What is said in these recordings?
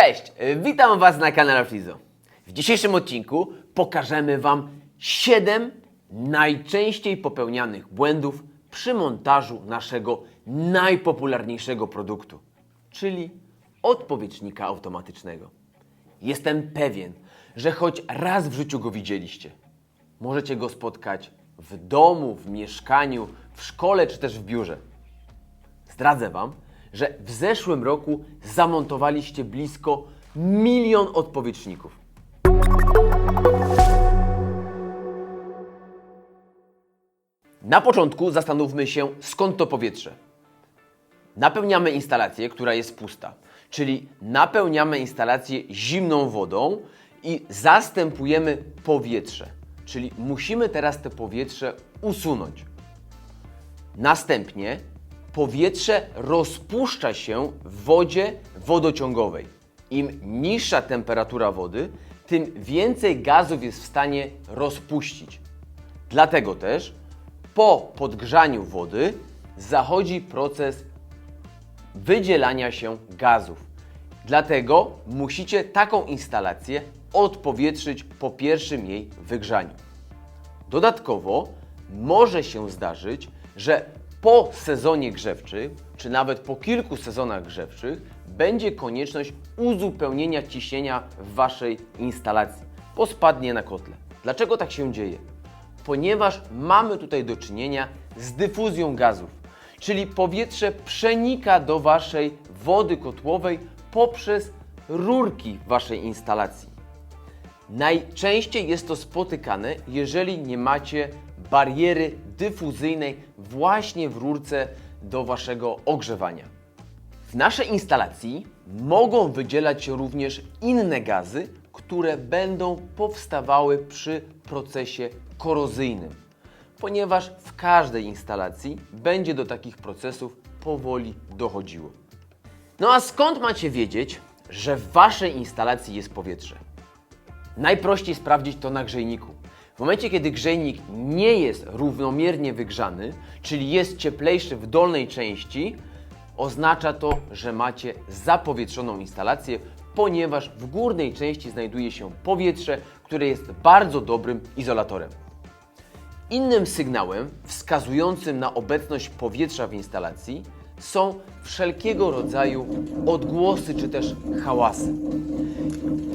Cześć, y, witam Was na kanale Frizo. W dzisiejszym odcinku pokażemy Wam 7 najczęściej popełnianych błędów przy montażu naszego najpopularniejszego produktu, czyli odpowietrznika automatycznego. Jestem pewien, że choć raz w życiu go widzieliście. Możecie go spotkać w domu, w mieszkaniu, w szkole czy też w biurze. Zdradzę Wam, że w zeszłym roku zamontowaliście blisko milion odpowietrzników. Na początku zastanówmy się, skąd to powietrze. Napełniamy instalację, która jest pusta, czyli napełniamy instalację zimną wodą i zastępujemy powietrze, czyli musimy teraz te powietrze usunąć. Następnie powietrze rozpuszcza się w wodzie wodociągowej. Im niższa temperatura wody, tym więcej gazów jest w stanie rozpuścić. Dlatego też po podgrzaniu wody zachodzi proces wydzielania się gazów. Dlatego musicie taką instalację odpowietrzyć po pierwszym jej wygrzaniu. Dodatkowo może się zdarzyć, że po sezonie grzewczym, czy nawet po kilku sezonach grzewczych, będzie konieczność uzupełnienia ciśnienia w Waszej instalacji, bo spadnie na kotle. Dlaczego tak się dzieje? Ponieważ mamy tutaj do czynienia z dyfuzją gazów, czyli powietrze przenika do Waszej wody kotłowej poprzez rurki Waszej instalacji. Najczęściej jest to spotykane, jeżeli nie macie bariery dyfuzyjnej właśnie w rurce do waszego ogrzewania. W naszej instalacji mogą wydzielać się również inne gazy, które będą powstawały przy procesie korozyjnym, ponieważ w każdej instalacji będzie do takich procesów powoli dochodziło. No a skąd macie wiedzieć, że w waszej instalacji jest powietrze? Najprościej sprawdzić to na grzejniku. W momencie, kiedy grzejnik nie jest równomiernie wygrzany, czyli jest cieplejszy w dolnej części, oznacza to, że macie zapowietrzoną instalację, ponieważ w górnej części znajduje się powietrze, które jest bardzo dobrym izolatorem. Innym sygnałem wskazującym na obecność powietrza w instalacji są wszelkiego rodzaju odgłosy czy też hałasy.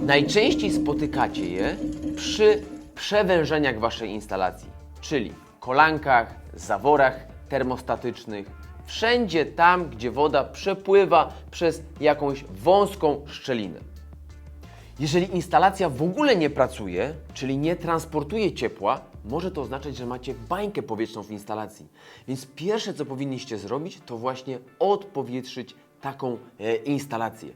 Najczęściej spotykacie je przy przewężeniach waszej instalacji, czyli kolankach, zaworach termostatycznych, wszędzie tam, gdzie woda przepływa przez jakąś wąską szczelinę. Jeżeli instalacja w ogóle nie pracuje, czyli nie transportuje ciepła, może to oznaczać, że macie bańkę powietrzną w instalacji. Więc pierwsze, co powinniście zrobić, to właśnie odpowietrzyć taką e, instalację.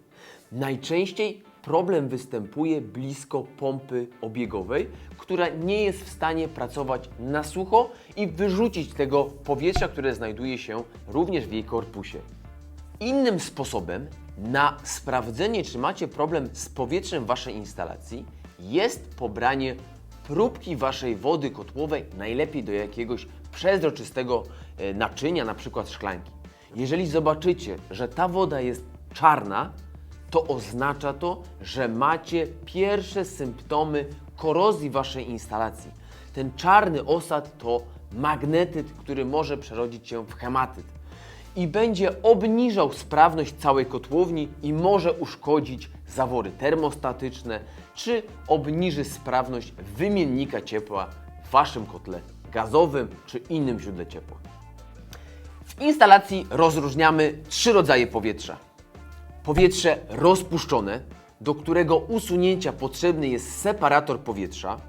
Najczęściej problem występuje blisko pompy obiegowej, która nie jest w stanie pracować na sucho i wyrzucić tego powietrza, które znajduje się również w jej korpusie. Innym sposobem na sprawdzenie, czy macie problem z powietrzem Waszej instalacji, jest pobranie próbki Waszej wody kotłowej, najlepiej do jakiegoś przezroczystego e, naczynia, na przykład szklanki. Jeżeli zobaczycie, że ta woda jest czarna, to oznacza to, że macie pierwsze symptomy korozji Waszej instalacji. Ten czarny osad to magnetyt, który może przerodzić się w hematyt i będzie obniżał sprawność całej kotłowni i może uszkodzić zawory termostatyczne, czy obniży sprawność wymiennika ciepła w Waszym kotle gazowym czy innym źródle ciepła. W instalacji rozróżniamy trzy rodzaje powietrza. Powietrze rozpuszczone, do którego usunięcia potrzebny jest separator powietrza,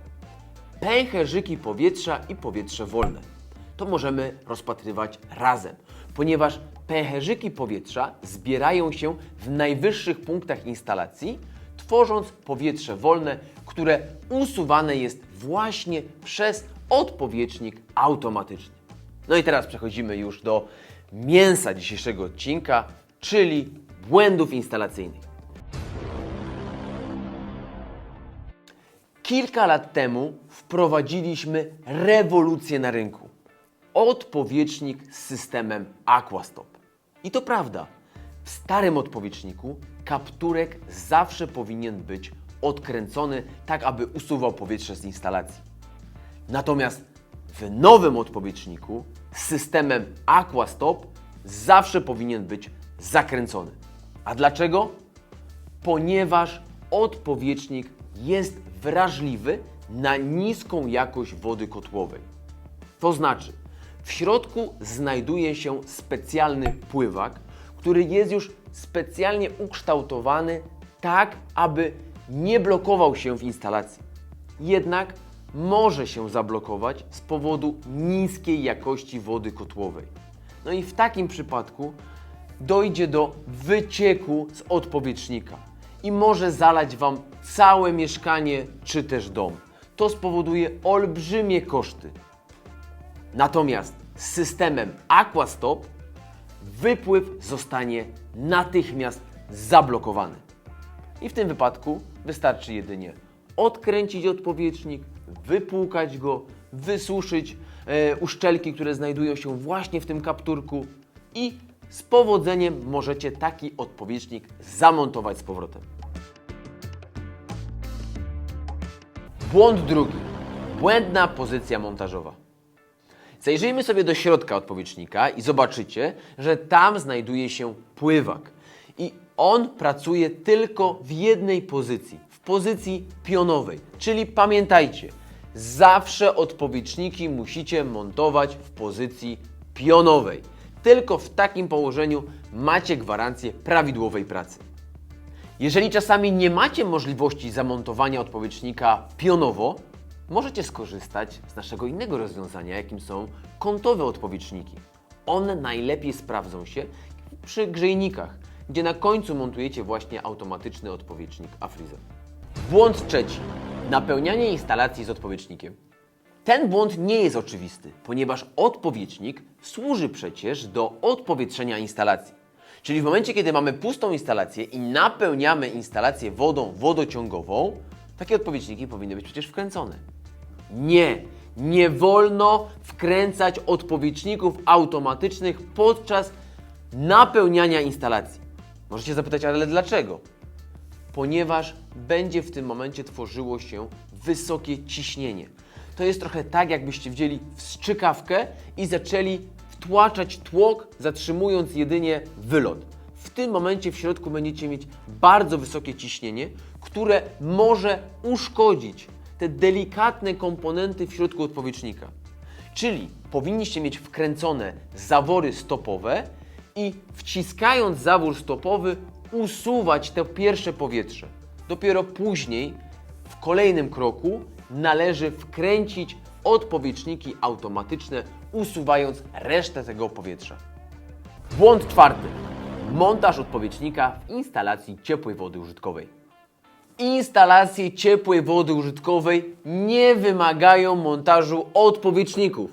pęcherzyki powietrza i powietrze wolne. To możemy rozpatrywać razem, ponieważ pęcherzyki powietrza zbierają się w najwyższych punktach instalacji, tworząc powietrze wolne, które usuwane jest właśnie przez odpowietrznik automatyczny. No i teraz przechodzimy już do mięsa dzisiejszego odcinka, czyli błędów instalacyjnych. Kilka lat temu wprowadziliśmy rewolucję na rynku. Odpowietrznik z systemem Aquastop. I to prawda. W starym odpowietrzniku kapturek zawsze powinien być odkręcony, tak aby usuwał powietrze z instalacji. Natomiast w nowym odpowietrzniku z systemem Aquastop zawsze powinien być zakręcony. A dlaczego? Ponieważ odpowietrznik jest wrażliwy na niską jakość wody kotłowej. To znaczy, w środku znajduje się specjalny pływak, który jest już specjalnie ukształtowany tak, aby nie blokował się w instalacji. Jednak może się zablokować z powodu niskiej jakości wody kotłowej. No i w takim przypadku dojdzie do wycieku z odpowietrznika i może zalać Wam całe mieszkanie czy też dom. To spowoduje olbrzymie koszty. Natomiast z systemem Aquastop wypływ zostanie natychmiast zablokowany. I w tym wypadku wystarczy jedynie odkręcić odpowietrznik, wypłukać go, wysuszyć e, uszczelki, które znajdują się właśnie w tym kapturku i z powodzeniem możecie taki odpowietrznik zamontować z powrotem. Błąd drugi. Błędna pozycja montażowa. Zajrzyjmy sobie do środka odpowietrznika i zobaczycie, że tam znajduje się pływak. I on pracuje tylko w jednej pozycji, w pozycji pionowej. Czyli pamiętajcie, zawsze odpowietrzniki musicie montować w pozycji pionowej. Tylko w takim położeniu macie gwarancję prawidłowej pracy. Jeżeli czasami nie macie możliwości zamontowania odpowietrznika pionowo, możecie skorzystać z naszego innego rozwiązania, jakim są kątowe odpowietrzniki. One najlepiej sprawdzą się przy grzejnikach, gdzie na końcu montujecie właśnie automatyczny odpowietrznik Afriza. Błąd trzeci. Napełnianie instalacji z odpowietrznikiem. Ten błąd nie jest oczywisty, ponieważ odpowietrznik służy przecież do odpowietrzenia instalacji. Czyli w momencie, kiedy mamy pustą instalację i napełniamy instalację wodą wodociągową, takie odpowietrzniki powinny być przecież wkręcone. Nie, nie wolno wkręcać odpowietrzników automatycznych podczas napełniania instalacji. Możecie zapytać, ale dlaczego? Ponieważ będzie w tym momencie tworzyło się wysokie ciśnienie. To jest trochę tak, jakbyście wzięli wstrzykawkę i zaczęli wtłaczać tłok, zatrzymując jedynie wylot. W tym momencie w środku będziecie mieć bardzo wysokie ciśnienie, które może uszkodzić te delikatne komponenty w środku odpowietrznika. Czyli powinniście mieć wkręcone zawory stopowe i wciskając zawór stopowy usuwać to pierwsze powietrze. Dopiero później, w kolejnym kroku, należy wkręcić odpowietrzniki automatyczne, usuwając resztę tego powietrza. Błąd czwarty. Montaż odpowietrznika w instalacji ciepłej wody użytkowej. Instalacje ciepłej wody użytkowej nie wymagają montażu odpowietrzników.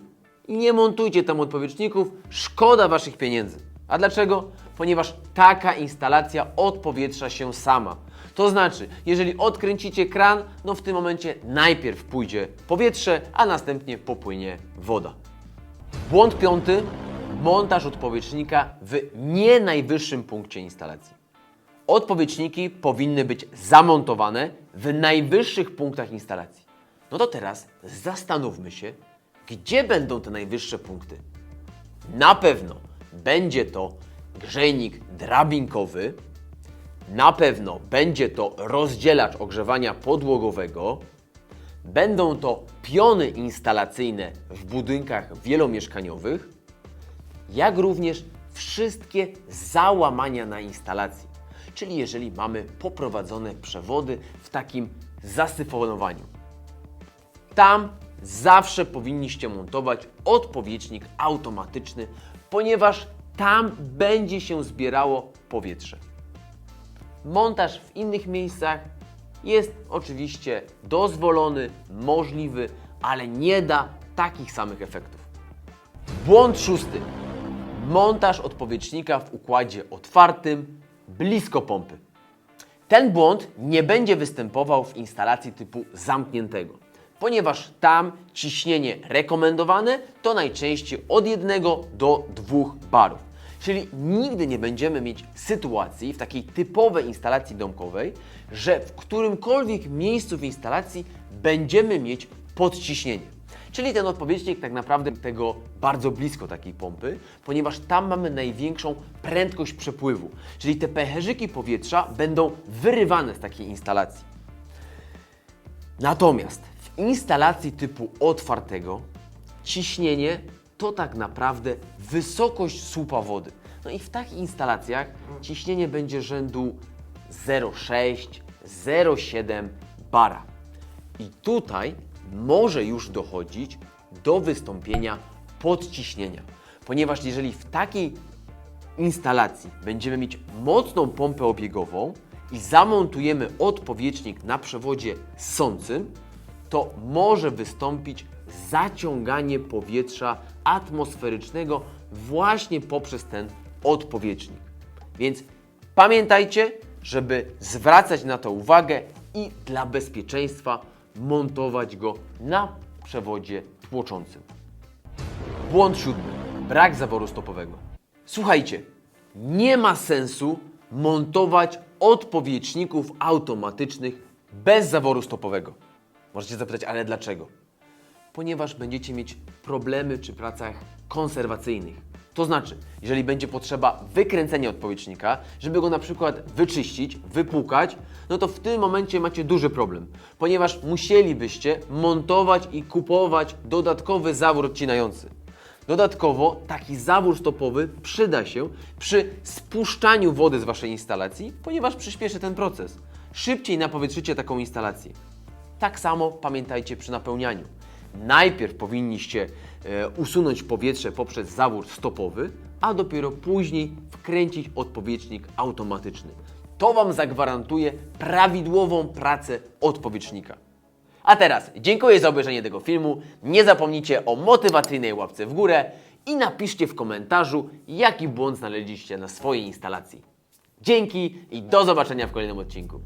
Nie montujcie tam odpowietrzników, szkoda Waszych pieniędzy. A dlaczego? Ponieważ taka instalacja odpowietrza się sama. To znaczy, jeżeli odkręcicie kran, no w tym momencie najpierw pójdzie powietrze, a następnie popłynie woda. Błąd piąty. Montaż odpowietrznika w nie najwyższym punkcie instalacji. Odpowietrzniki powinny być zamontowane w najwyższych punktach instalacji. No to teraz zastanówmy się, gdzie będą te najwyższe punkty. Na pewno będzie to grzejnik drabinkowy, na pewno będzie to rozdzielacz ogrzewania podłogowego, będą to piony instalacyjne w budynkach wielomieszkaniowych, jak również wszystkie załamania na instalacji. Czyli jeżeli mamy poprowadzone przewody w takim zasyfonowaniu. Tam zawsze powinniście montować odpowietrznik automatyczny, ponieważ tam będzie się zbierało powietrze. Montaż w innych miejscach jest oczywiście dozwolony, możliwy, ale nie da takich samych efektów. Błąd szósty. Montaż odpowietrznika w układzie otwartym blisko pompy. Ten błąd nie będzie występował w instalacji typu zamkniętego, ponieważ tam ciśnienie rekomendowane to najczęściej od 1 do 2 barów. Czyli nigdy nie będziemy mieć sytuacji w takiej typowej instalacji domkowej, że w którymkolwiek miejscu w instalacji będziemy mieć podciśnienie. Czyli ten odpowiednik tak naprawdę tego bardzo blisko takiej pompy, ponieważ tam mamy największą prędkość przepływu. Czyli te pęcherzyki powietrza będą wyrywane z takiej instalacji. Natomiast instalacji typu otwartego ciśnienie to tak naprawdę wysokość słupa wody. No i w takich instalacjach ciśnienie będzie rzędu 0,6, 0,7 bara. I tutaj może już dochodzić do wystąpienia podciśnienia, ponieważ jeżeli w takiej instalacji będziemy mieć mocną pompę obiegową i zamontujemy odpowietrznik na przewodzie sącym, to może wystąpić zaciąganie powietrza atmosferycznego właśnie poprzez ten odpowietrznik. Więc pamiętajcie, żeby zwracać na to uwagę i dla bezpieczeństwa montować go na przewodzie tłoczącym. Błąd siódmy. Brak zaworu stopowego. Słuchajcie, nie ma sensu montować odpowietrzników automatycznych bez zaworu stopowego. Możecie zapytać, ale dlaczego? Ponieważ będziecie mieć problemy przy pracach konserwacyjnych. To znaczy, jeżeli będzie potrzeba wykręcenia odpowietrznika, żeby go na przykład wyczyścić, wypłukać, no to w tym momencie macie duży problem, ponieważ musielibyście montować i kupować dodatkowy zawór odcinający. Dodatkowo taki zawór stopowy przyda się przy spuszczaniu wody z Waszej instalacji, ponieważ przyspieszy ten proces. Szybciej napowietrzycie taką instalację. Tak samo pamiętajcie przy napełnianiu. Najpierw powinniście e, usunąć powietrze poprzez zawór stopowy, a dopiero później wkręcić odpowietrznik automatyczny. To Wam zagwarantuje prawidłową pracę odpowietrznika. A teraz dziękuję za obejrzenie tego filmu. Nie zapomnijcie o motywacyjnej łapce w górę i napiszcie w komentarzu, jaki błąd znaleźliście na swojej instalacji. Dzięki i do zobaczenia w kolejnym odcinku.